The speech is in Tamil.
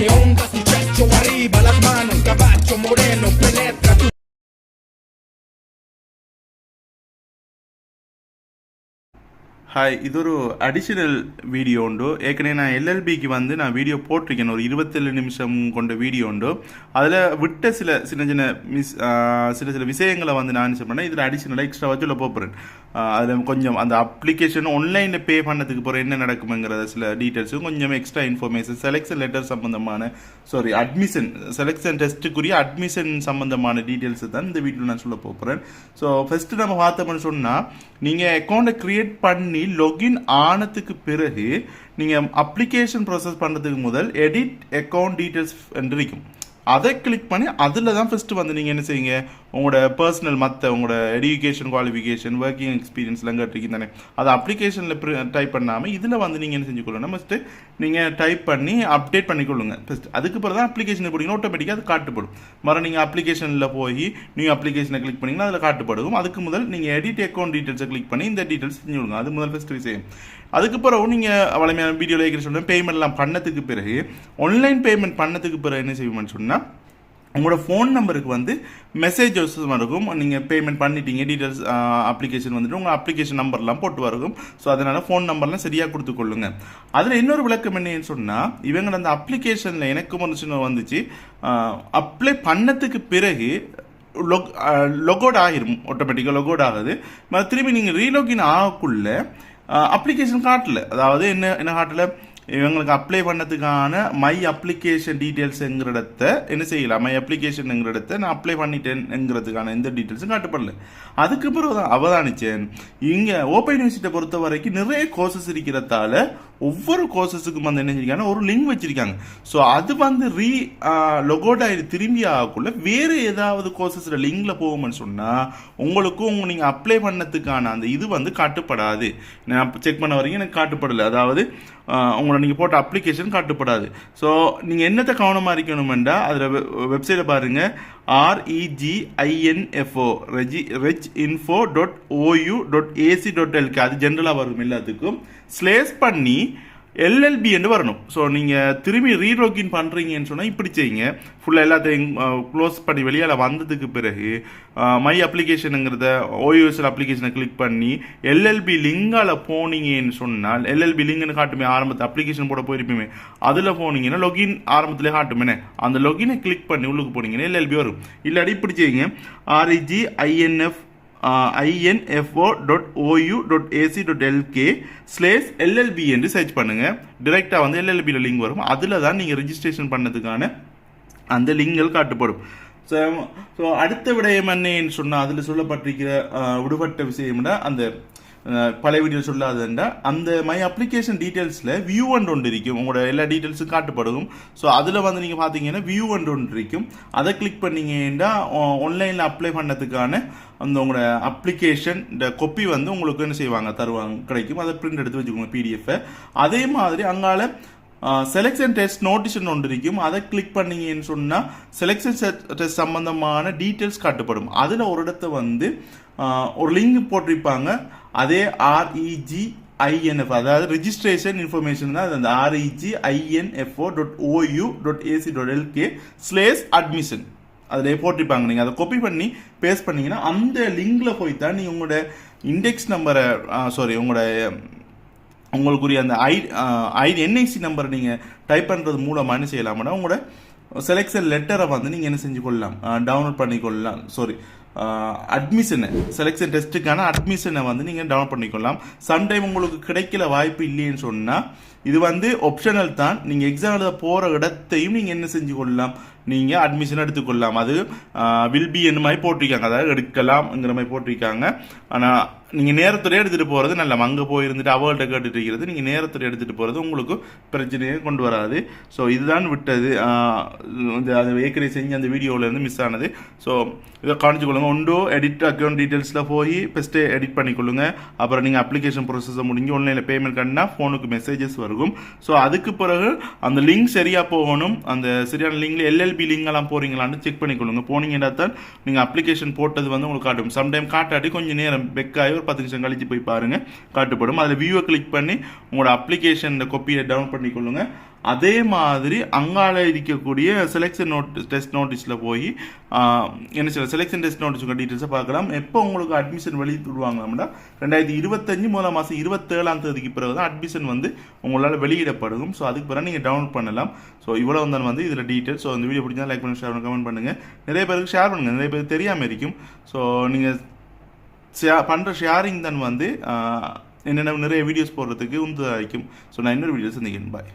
che onda sul pecho arriba las manos, caballo moreno penetra hi இது ஒரு அடிஷனல் வீடியோ உண்டு ஏற்கனவே நான் எல்எல்பிக்கு வந்து நான் வீடியோ போட்டிருக்கேன் ஒரு இருபத்தேழு நிமிஷம் கொண்ட வீடியோ உண்டு அதில் விட்ட சில சின்ன சின்ன மிஸ் சில சில விஷயங்களை வந்து நான் என்ன பண்ணேன் இதில் அடிஷனலாக எக்ஸ்ட்ரா வச்சு உள்ள போகிறேன் அதில் கொஞ்சம் அந்த அப்ளிகேஷன் ஆன்லைனில் பே பண்ணதுக்கு போகிற என்ன நடக்குங்கிறத சில டீட்டெயில்ஸும் கொஞ்சம் எக்ஸ்ட்ரா இன்ஃபர்மேஷன் செலெக்ஷன் லெட்டர் சம்மந்தமான சாரி அட்மிஷன் செலெக்ஷன் டெஸ்ட்டுக்குரிய அட்மிஷன் சம்மந்தமான டீட்டெயில்ஸ் தான் இந்த வீடியோவில் நான் சொல்ல போகிறேன் ஸோ ஃபஸ்ட்டு நம்ம பார்த்தோம்னு சொன்னால் நீங்கள் அக்கௌண்ட்டை க்ரியேட் பண்ணி லொகின் ஆனதுக்கு பிறகு நீங்கள் அப்ளிகேஷன் ப்ராசஸ் பண்ணுறதுக்கு முதல் எடிட் அக்கௌண்ட் டீட்டெயில்ஸ் என்று இருக்கும் அதை கிளிக் பண்ணி அதில் தான் ஃபஸ்ட்டு வந்து நீங்கள் என்ன செய்யுங்க? உங்களோட பர்சனல் மற்ற உங்களோட எஜுகேஷன் குவாலிஃபிகேஷன் ஒர்க்கிங் எக்ஸ்பீரியன்ஸ்லாம் கேட்டிருக்கீங்க தானே? அதை அப்ளிகேஷனில் டைப் பண்ணாமல் இதில் வந்து நீங்கள் என்ன செஞ்சு கொள்ளணும்? ஃபஸ்ட்டு நீங்கள் டைப் பண்ணி அப்டேட் பண்ணிக்கொள்ளுங்க ஃபஸ்ட் அதுக்கு பிறகு தான் அப்ளிகேஷன் போட்டிங்கன்னா ஆட்டோமேட்டிக்காக அது காட்டுப்படும். மறு நீங்கள் அப்ளிகேஷனில் போய் நியூ அப்ளிகேஷனை கிளிக் பண்ணிங்கன்னா அதில் காட்டுப்படும். அதுக்கு முதல் நீங்கள் எடிட் அக்கௌண்ட் டீட்டெயில்ஸை கிளிக் பண்ணி இந்த டீட்டெயில்ஸ் செஞ்சு விடுங்க அது முதல் ஃபஸ்ட் விஷயம். அதுக்கு பிறகு நீங்கள் வளமையான வீடியோவில் இருக்கிற சொல்லுங்கள் பேமெண்ட்லாம் பண்ணதுக்கு பிறகு ஆன்லைன் பேமெண்ட் பண்ணதுக்கு பிறகு என்ன செய்வோம்னு சொன்னால் உங்களோட ஃபோன் நம்பருக்கு வந்து மெசேஜஸ் இருக்கும். நீங்கள் பேமெண்ட் பண்ணிட்டீங்க டீட்டெயில்ஸ் அப்ளிகேஷன் வந்துட்டு உங்கள் அப்ளிகேஷன் நம்பர்லாம் போட்டு வரும் ஸோ அதனால் ஃபோன் நம்பர்லாம் சரியாக கொடுத்துக்கொள்ளுங்க அதில் இன்னொரு விளக்கம் என்னன்னு சொன்னால் இவங்க அந்த அப்ளிகேஷனில் எனக்கும் ஒரு சின்ன வந்துச்சு. அப்ளை பண்ணதுக்கு பிறகு லொக் லொகோட் ஆகிரும் ஆட்டோமேட்டிக்காக லொகோட் ஆகுது. திரும்பி நீங்கள் ரீலோகின் ஆகக்குள்ளே அப்ளிகேஷன் காட்டல. அதாவது என்ன என்ன காட்டல? இவங்களுக்கு அப்ளை பண்ணதுக்கான மை அப்ளிகேஷன் டீட்டெயில்ஸுங்கிற இடத்த என்ன செய்யலாம்? மை அப்ளிகேஷனுங்கிற இடத்த நான் அப்ளை பண்ணிட்டேன்ங்கிறதுக்கான எந்த டீட்டெயில்ஸும் காட்டப்படல. அதுக்கு பிறகு தான் அவதானிச்சேன். இங்கே ஓப்பன் யூனிவர்சிட்டியை பொறுத்த வரைக்கும் நிறைய கோர்சஸ் இருக்கிறதால ஒவ்வொரு கோர்சஸுக்கும் வந்து என்ன செஞ்சிருக்காங்க? ஒரு லிங்க் வச்சிருக்காங்க. ஸோ அது வந்து ரீ லொகோட் ஆகி திரும்பி ஆகக்குள்ள வேறு ஏதாவது கோர்சஸில் லிங்கில் போகும்னு சொன்னால் உங்களுக்கும் உங்க நீங்கள் அப்ளை பண்ணதுக்கான அந்த இது வந்து காட்டுப்படாது. நான் செக் பண்ண வரைக்கும் எனக்கு காட்டுப்படலை. அதாவது உங்களை நீங்கள் போட்ட அப்ளிகேஷன் காட்டுப்படாது. ஸோ நீங்கள் என்னத்தை கவனமாக இருக்கணுமெண்டா அதில் வெப்சைட்டை பாருங்கள் REGINFO reg reg info dot OU dot AC dot LK அது ஜென்ரலாக வரும் எல்லாத்துக்கும். ஸ்லேஸ் பண்ணி எல்எல்பி என்று வரணும். ஸோ நீங்கள் திரும்பி ரீலோகின் பண்ணுறீங்கன்னு சொன்னால் இப்படி செய்யுங்க. ஃபுல்லாக எல்லாத்தையும் க்ளோஸ் பண்ணி வெளியால் வந்ததுக்கு பிறகு மை அப்ளிகேஷனுங்கிறத ஓயூஎஸ்எல் அப்ளிகேஷனை கிளிக் பண்ணி எல்எல்பி லிங்கால் போனீங்கன்னு சொன்னால் எல்எல்பி லிங்க்னு காட்டுமே ஆரம்பத்தில் அப்ளிகேஷன் போட போயிருப்போமே. அதில் போனீங்கன்னா லொகின் ஆரம்பத்திலே காட்டுமே அந்த லொகினை கிளிக் பண்ணி உள்ளுக்கு போனீங்கன்னா எல்எல்பி வரும். இல்லாட்டி இப்படி செய்யுங்க. REG INF INFO dot OU dot AC dot LK slash LLB என்று சர்ச் பண்ணுங்கள் டிரெக்டாக வந்து எல்எல்பியில் லிங்க் வரும். அதில் தான் நீங்கள் ரிஜிஸ்ட்ரேஷன் பண்ணதுக்கான அந்த லிங்கள் காட்டப்படும். ஸோ ஸோ அடுத்த விடயம் என்னன்னு சொன்னால் அதில் சொல்லப்பட்டிருக்கிற விடுபட்ட விஷயம்னா அந்த பழைய வீடியோ சொல்லாதுண்டா அந்த மை அப்ளிகேஷன் டீட்டெயில்ஸில் வியூ அண்ட் ஒன்று இருக்கும். உங்களோட எல்லா டீட்டெயில்ஸும் காட்டுப்படும். ஸோ அதில் வந்து நீங்கள் பார்த்தீங்கன்னா வியூ அண்ட் ஒன்று இருக்கும். அதை கிளிக் பண்ணீங்கன்னா ஆன்லைனில் அப்ளை பண்ணதுக்கான அந்த உங்களோட அப்ளிகேஷன் இந்த கொப்பி வந்து உங்களுக்கு என்ன செய்வாங்க? தருவாங்க கிடைக்கும். அதை பிரிண்ட் எடுத்து வச்சுக்கோங்க பிடிஎஃப் அதே மாதிரி அங்கால செலெக்ஷன் டெஸ்ட் நோட்டிஷன் ஒன்று இருக்கும் அதை கிளிக் பண்ணீங்கன்னு சொன்னால் செலெக்ஷன் டெஸ்ட் சம்பந்தமான டீட்டெயில்ஸ் காட்டப்படும் அதில் ஒரு இடத்த வந்து ஒரு லிங்க் போட்டிருப்பாங்க அதே R E G I N F அதாவது ரிஜிஸ்ட்ரேஷன் இன்ஃபர்மேஷன் தான் அந்த REG INFO dot OU dot AC dot LK slash admission அதில் போட்டிருப்பாங்க நீங்கள் அதை காப்பி பண்ணி பேஸ்ட் பண்ணீங்கன்னா அந்த லிங்கில் போய் தான் நீங்கள் உங்களோட இண்டெக்ஸ் நம்பரை சாரி உங்களோட உங்களுக்குரிய அந்த ஐ ஐ என்ஐசி நம்பரை நீங்கள் டைப் பண்ணுறது மூலமாக என்ன செய்யலாம்னா உங்களோட செலெக்ஷன் லெட்டரை வந்து நீங்கள் என்ன செஞ்சு கொள்ளலாம் டவுன்லோட் பண்ணிக்கொள்ளலாம். சாரி அட்மிஷனை செலெக்ஷன் டெஸ்ட்டுக்கான அட்மிஷனை வந்து நீங்கள் டவுன்லோட் பண்ணிக்கொள்ளலாம். சம்டைம் உங்களுக்கு கிடைக்கல வாய்ப்பு இல்லைன்னு சொன்னால் இது வந்து ஒப்ஷனல் தான். நீங்கள் எக்ஸாம் எழுத போகிற இடத்தையும் நீங்கள் என்ன செஞ்சு கொள்ளலாம் நீங்கள் அட்மிஷன் எடுத்துக்கொள்ளலாம். அது வில் பி என்ன மாதிரி போட்டிருக்காங்க? அதாவது எடுக்கலாம்ங்கிற மாதிரி போட்டிருக்காங்க. ஆனால் நீங்கள் நேரத்துடைய எடுத்துகிட்டு போகிறது நல்ல அங்கே போயிருந்துட்டு அவள்கிட்ட கேட்டுட்டு இருக்கிறது நீங்கள் நேரத்துடைய எடுத்துகிட்டு போகிறது உங்களுக்கு பிரச்சனையை கொண்டு வராது. ஸோ இதுதான் விட்டது. இந்த அது ஏற்கனவே செஞ்சு அந்த வீடியோவிலேருந்து மிஸ் ஆனது. ஸோ இதை காணிச்சு கொள்ளுங்க. ஒன்றோ எடிட் அக்கௌண்ட் டீட்டெயில்ஸில் போய் ஃபஸ்ட்டு எடிட் பண்ணிக்கொள்ளுங்க அப்புறம் நீங்கள் அப்ளிகேஷன் ப்ரொசஸை முடிஞ்சு ஆன்லைனில் பேமெண்ட் கண்டினா ஃபோனுக்கு மெசேஜஸ் வரும் ஸோ அதுக்கு பிறகு அந்த லிங்க் சரியாக போகணும். அந்த சரியான லிங்கில் எல்எல்பி லிங்க்லாம் போகிறீங்களான்னு செக் பண்ணிக்கொள்ளுங்க போனீங்கன்னா தான் நீங்கள் அப்ளிகேஷன் போட்டது வந்து உங்களுக்கு காட்டும். சம்டைம் காட்டாட்டி கொஞ்சம் நேரம் பெக்காகி ஒரு பத்து நிமிஷம் கழிச்சு போய் பாருங்கள் காட்டுப்படும். அதில் வியூவை கிளிக் பண்ணி உங்களோட அப்ளிகேஷன் கொப்பியை டவுன் பண்ணிக்கொள்ளுங்க அதே மாதிரி அங்கால இருக்கக்கூடிய செலெக்ஷன் நோட் டெஸ்ட் நோட்டீஸில் போய் என்ன சொல்ல செலெக்ஷன் டெஸ்ட் நோட்டீஸ் டீட்டெயில்ஸை பார்க்கலாம். எப்போ உங்களுக்கு அட்மிஷன் வெளியிட்டுருவாங்கன்னா ரெண்டாயிரத்தி இருபத்தஞ்சு முதலாம் மாதம் இருபத்தேழாம் தேதிக்கு பிறகு தான் அட்மிஷன் வந்து உங்களால் வெளியிடப்படும். ஸோ அதுக்கு பிறகு நீங்கள் டவுன்லோட் பண்ணலாம். ஸோ இவ்வளோ தான் வந்து இதில் டீட்டெயில் ஸோ இந்த வீடியோ பிடிச்சா லைக் பண்ணி ஷேர் பண்ணி கமெண்ட் பண்ணுங்கள் நிறைய பேருக்கு ஷேர் பண்ணுங்கள் நிறைய பேர் தெரியாமல் இருக்கும். ஸோ நீங்கள் ஷேர் பண்ணுற ஷேரிங் தான் வந்து என்னென்ன நிறைய வீடியோஸ் போடுறதுக்கு உந்து அளிக்கும் ஸோ நான் இன்னொரு வீடியோஸ் சந்திக்கிறேன். பாய்